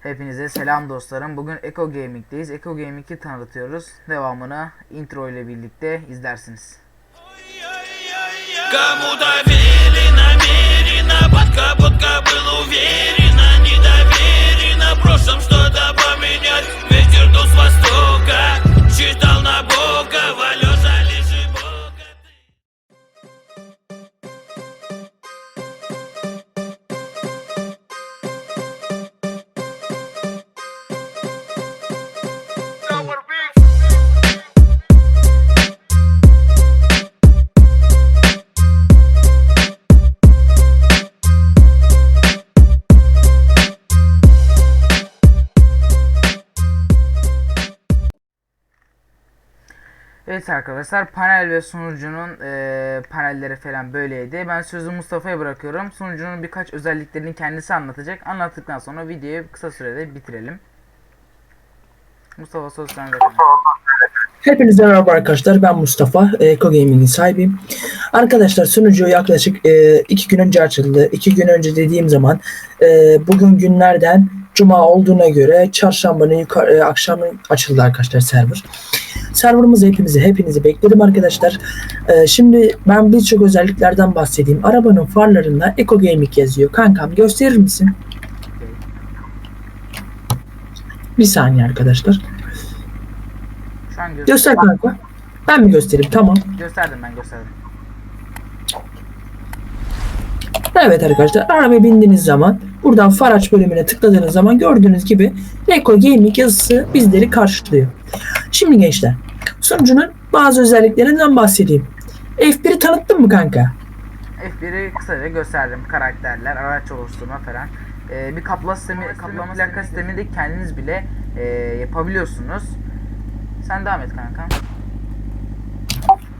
Hepinize selam dostlarım. Bugün Eco Gaming'deyiz. Eco Gaming'i tanıtıyoruz. Devamını intro ile birlikte izlersiniz. Кому доверили намеренно Подка-подка был уверенно Недоверенно Evet arkadaşlar panel ve sunucunun eee, panelleri falan böyleydi. Ben sözü Mustafa'ya bırakıyorum. Sunucunun birkaç özelliklerini kendisi anlatacak. Anlattıktan sonra videoyu kısa sürede bitirelim. Mustafa söz sende. Hepinize merhaba arkadaşlar. Ben Mustafa. e, Eko Gaming'in sahibiyim. Arkadaşlar sunucu yaklaşık e, iki gün önce açıldı. İki gün önce dediğim zaman e, bugün günlerden Cuma olduğuna göre çarşambanın yukarı, e, akşamı açıldı arkadaşlar server. Serverımızı hepinizi hepinizi bekledim arkadaşlar. E, şimdi ben birçok özelliklerden bahsedeyim. Arabanın farlarında Eko Gaming yazıyor. Kankam gösterir misin? Bir saniye arkadaşlar. Şu an gö- Göster kanka. Ben mi göstereyim? Tamam. gösterdim ben gösterdim. Evet arkadaşlar arabaya bindiğiniz zaman buradan far aç bölümüne tıkladığınız zaman gördüğünüz gibi Reco Gaming yazısı bizleri karşılıyor. Şimdi gençler sunucunun bazı özelliklerinden bahsedeyim. F1'i tanıttın mı kanka? F1'i kısaca gösterdim. Karakterler, araç oluşturma falan. Ee, bir kaplama sistemi, kaplama plaka sistemi de kendiniz bile e, yapabiliyorsunuz. Sen devam et kanka.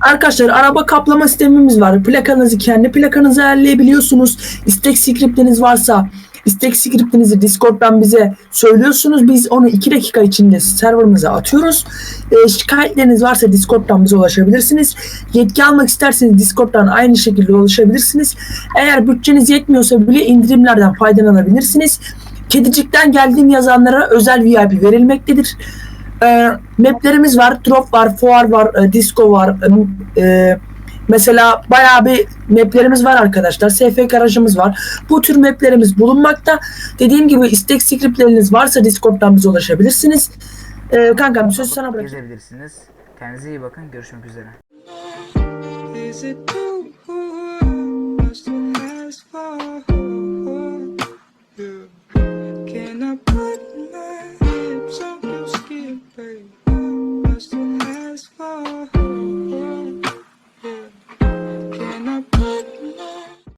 Arkadaşlar araba kaplama sistemimiz var. Plakanızı kendi plakanızı ayarlayabiliyorsunuz. İstek scriptiniz varsa istek scriptinizi Discord'dan bize söylüyorsunuz. Biz onu 2 dakika içinde serverımıza atıyoruz. Ee, şikayetleriniz varsa Discord'dan bize ulaşabilirsiniz. Yetki almak isterseniz Discord'dan aynı şekilde ulaşabilirsiniz. Eğer bütçeniz yetmiyorsa bile indirimlerden faydalanabilirsiniz. Kedicik'ten geldiğim yazanlara özel VIP verilmektedir. Ee, maplerimiz var, drop var, fuar var, e, disco var. e, e, mesela bayağı bir maplerimiz var arkadaşlar. SF garajımız var. Bu tür maplerimiz bulunmakta. Dediğim gibi istek scriptleriniz varsa Discord'dan bize ulaşabilirsiniz. Ee, kankam söz sana bırakıyorum. Gezebilirsiniz. Kendinize iyi bakın. Görüşmek üzere. Is it too much to ask for? Yeah. Can I